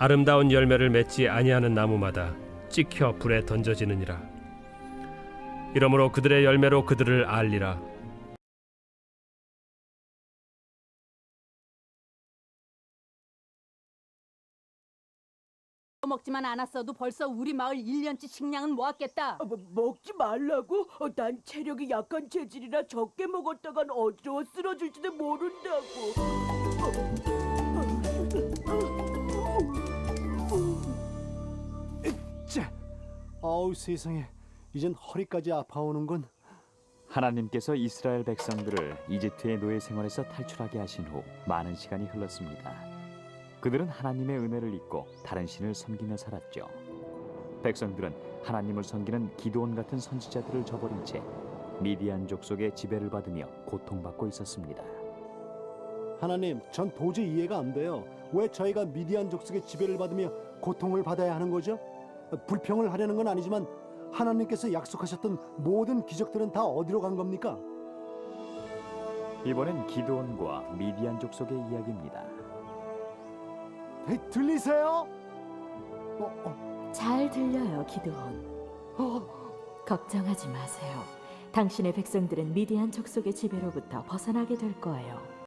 아름다운 열매를 맺지 아니하는 나무마다 찍혀 불에 던져지느니라. 이러므로 그들의 열매로 그들을 알리라. 먹지만 않았어도 벌써 우리 마을 1년치 식량은 모았겠다. 어, 뭐, 먹지 말라고? 어, 난 체력이 약한 체질이라 적게 먹었다간 어지러워 쓰러질지도 모른다고. 자, 아우 세상에, 이젠 허리까지 아파오는군. 하나님께서 이스라엘 백성들을 이집트의 노예 생활에서 탈출하게 하신 후 많은 시간이 흘렀습니다. 그들은 하나님의 은혜를 잊고 다른 신을 섬기며 살았죠. 백성들은 하나님을 섬기는 기도원 같은 선지자들을 저버린 채 미디안 족 속의 지배를 받으며 고통받고 있었습니다. 하나님, 전 도저히 이해가 안 돼요. 왜 저희가 미디안 족속의 지배를 받으며 고통을 받아야 하는 거죠? 불평을 하려는 건 아니지만 하나님께서 약속하셨던 모든 기적들은 다 어디로 간 겁니까? 이번엔 기도원과 미디안 족 속의 이야기입니다. 에이, 들리세요? 어, 어, 잘 들려요, 기도원. 어, 걱정하지 마세요. 당신의 백성들은 미디안 족속의 지배로부터 벗어나게 될 거예요.